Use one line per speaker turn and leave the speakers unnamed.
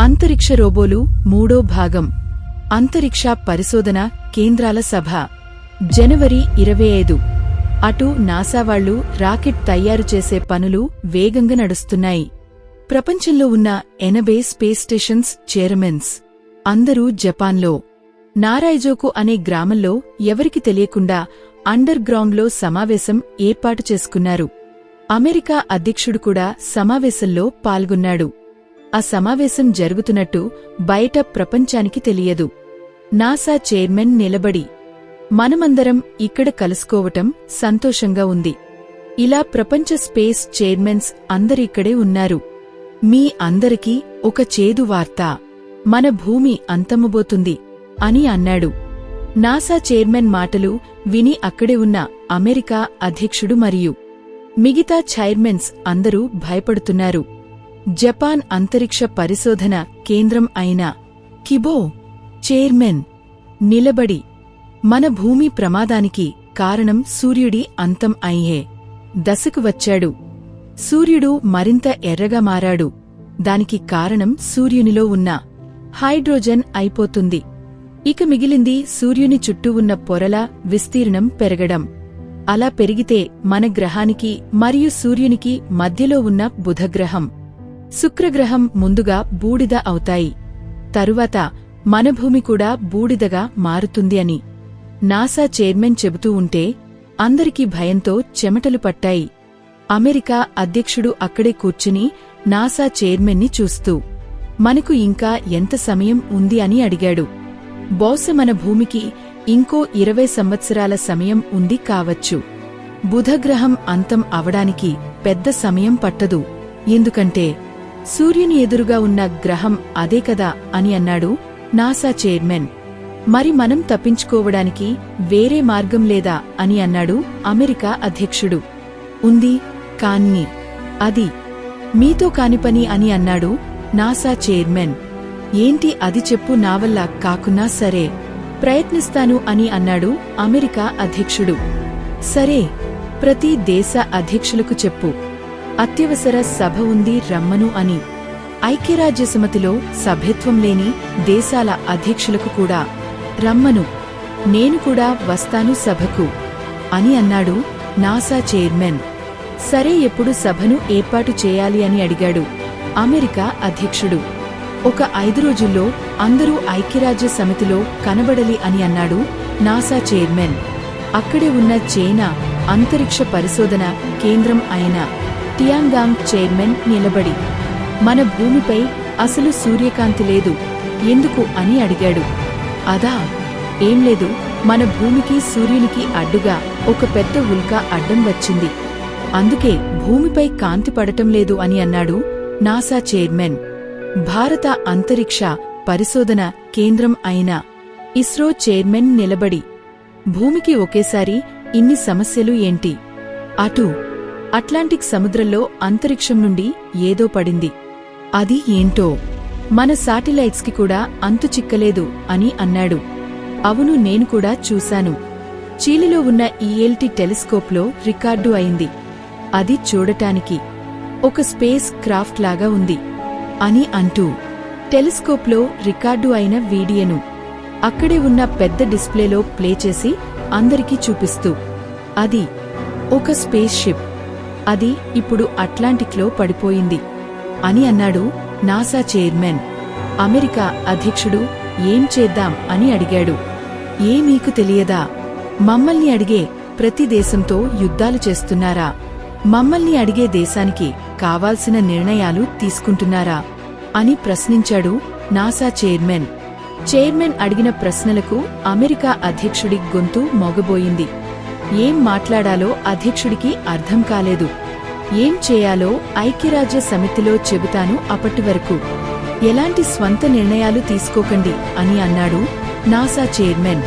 అంతరిక్ష రోబోలు మూడో భాగం. అంతరిక్ష పరిశోధన కేంద్రాల సభ. జనవరి ఇరవై ఐదు. అటు నాసా వాళ్ళు రాకెట్ తయారు చేసే పనులు వేగంగా నడుస్తున్నాయి. ప్రపంచంలో ఉన్న ఎనభై స్పేస్ స్టేషన్స్ చైర్మన్స్. అందరూ జపాన్లో. నారాయజోకు అనే గ్రామంలో ఎవరికి తెలియకుండా అండర్ గ్రౌండ్లో సమావేశం ఏర్పాటు చేసుకున్నారు. అమెరికా అధ్యక్షుడు కూడా సమావేశంలో పాల్గొన్నాడు. ఆ సమావేశం జరుగుతున్నట్టు బయట ప్రపంచానికి తెలియదు. నాసా చైర్మన్ నిలబడి మనమందరం ఇక్కడ కలుసుకోవటం సంతోషంగా ఉంది. ఇలా ప్రపంచ స్పేస్ చైర్మన్స్ అందరిక్కడే ఉన్నారు. మీ అందరికీ ఒక చేదు వార్త. మన భూమి అంతమబోతుంది అని అన్నాడు. నాసా చైర్మన్ మాటలు విని అక్కడే ఉన్న అమెరికా అధ్యక్షుడు మరియు మిగతా చైర్మన్స్ అందరూ భయపడుతున్నారు. జపాన్ అంతరిక్ష పరిశోధన కేంద్రం అయిన కిబో చైర్మన్ నిలబడి మన భూమి ప్రమాదానికి కారణం సూర్యుడి అంతం అయ్యే దశకు వచ్చాడు. సూర్యుడు మరింత ఎర్రగా మారాడు. దానికి కారణం సూర్యునిలో ఉన్న హైడ్రోజన్ అయిపోతుంది. ఇక మిగిలింది సూర్యుని చుట్టూ ఉన్న పొరల విస్తీర్ణం పెరగడం. అలా పెరిగితే మన గ్రహానికి మరియు సూర్యునికి మధ్యలో ఉన్న బుధగ్రహం శుక్రగ్రహం ముందుగా బూడిద అవుతాయి. తరువాత మన భూమి కూడా బూడిదగా మారుతుంది అని నాసా చైర్మన్ చెబుతూ ఉంటే అందరికీ భయంతో చెమటలు పట్టాయి. అమెరికా అధ్యక్షుడు అక్కడే కూర్చుని నాసా చైర్మన్ని చూస్తూ మనకు ఇంకా ఎంత సమయం ఉంది అని అడిగాడు. బహుశా మన భూమికి ఇంకో ఇరవై సంవత్సరాల సమయం ఉంది కావచ్చు. బుధగ్రహం అంతం అవడానికి పెద్ద సమయం పట్టదు. ఎందుకంటే సూర్యుని ఎదురుగా ఉన్న గ్రహం అదే కదా అని అన్నాడు నాసా చైర్మన్. మరి మనం తప్పించుకోవడానికి వేరే మార్గం లేదా అని అన్నాడు అమెరికా అధ్యక్షుడు. ఉంది కాన్ని అది మీతో కాని పని అని అన్నాడు నాసా చైర్మన్. ఏంటి అది చెప్పు నా వల్ల కాకున్నా సరే ప్రయత్నిస్తాను అని అన్నాడు అమెరికా అధ్యక్షుడు. సరే ప్రతి దేశ అధ్యక్షులకు చెప్పు. అత్యవసర సభ ఉంది రమ్మను అని. ఐక్యరాజ్యసమితిలో సభ్యత్వం లేని దేశాల అధ్యక్షులకు కూడా రమ్మను నేను కూడా వస్తాను సభకు అని అన్నాడు నాసా చైర్మన్. సరే ఎప్పుడు సభను ఏర్పాటు చేయాలి అని అడిగాడు అమెరికా అధ్యక్షుడు. ఒక ఐదు రోజుల్లో అందరూ ఐక్యరాజ్య సమితిలో కనబడలి అని అన్నాడు నాసా చైర్మన్. అక్కడే ఉన్న చైనా అంతరిక్ష పరిశోధన కేంద్రం అయిన టియాంగాంగ్ చైర్మన్ నిలబడి మన భూమిపై అసలు సూర్యకాంతి లేదు ఎందుకు? అని అడిగాడు. అదా ఏం లేదు మన భూమికి సూర్యునికి అడ్డుగా ఒక పెద్ద ఉల్కా అడ్డం వచ్చింది. అందుకే భూమిపై కాంతి పడటం లేదు అని అన్నాడు నాసా చైర్మన్. భారత అంతరిక్ష పరిశోధన కేంద్రం అయిన ఇస్రో చైర్మన్ నిలబడి భూమికి ఒకేసారి ఇన్ని సమస్యలు ఏంటి? అటు అట్లాంటిక్ సముద్రంలో అంతరిక్షం నుండి ఏదో పడింది. అది ఏంటో? మన శాటిలైట్స్కి కూడా అంతు చిక్కలేదు అని అన్నాడు. అవును నేను కూడా చూశాను. చీలిలో ఉన్న ఈఎల్టీ టెలిస్కోప్లో రికార్డు అయింది. అది చూడటానికి ఒక స్పేస్ క్రాఫ్ట్ లాగా ఉంది అని అంటూ టెలిస్కోప్లో రికార్డు అయిన వీడియోను అక్కడే ఉన్న పెద్ద డిస్ప్లేలో ప్లే చేసి అందరికీ చూపిస్తూ అది ఒక స్పేస్ షిప్. అది ఇప్పుడు అట్లాంటిక్లో పడిపోయింది అని అన్నాడు నాసా చైర్మన్. అమెరికా అధ్యక్షుడు ఏం చేద్దాం? అని అడిగాడు. ఏ మీకు తెలియదా? మమ్మల్ని అడిగే ప్రతి దేశంతో యుద్ధాలు చేస్తున్నారా? మమ్మల్ని అడిగే దేశానికి కావాల్సిన నిర్ణయాలు తీసుకుంటున్నారా? అని ప్రశ్నించాడు నాసా చైర్మన్. చైర్మన్ అడిగిన ప్రశ్నలకు అమెరికా అధ్యక్షుడి గొంతు మొగబోయింది. ఏం మాట్లాడాలో అధ్యక్షుడికి అర్థం కాలేదు. ఏం చేయాలో ఐక్యరాజ్య సమితిలో చెబుతాను అప్పటి వరకు. ఎలాంటి స్వంత నిర్ణయాలు తీసుకోకండి అని అన్నాడు నాసా చైర్మన్.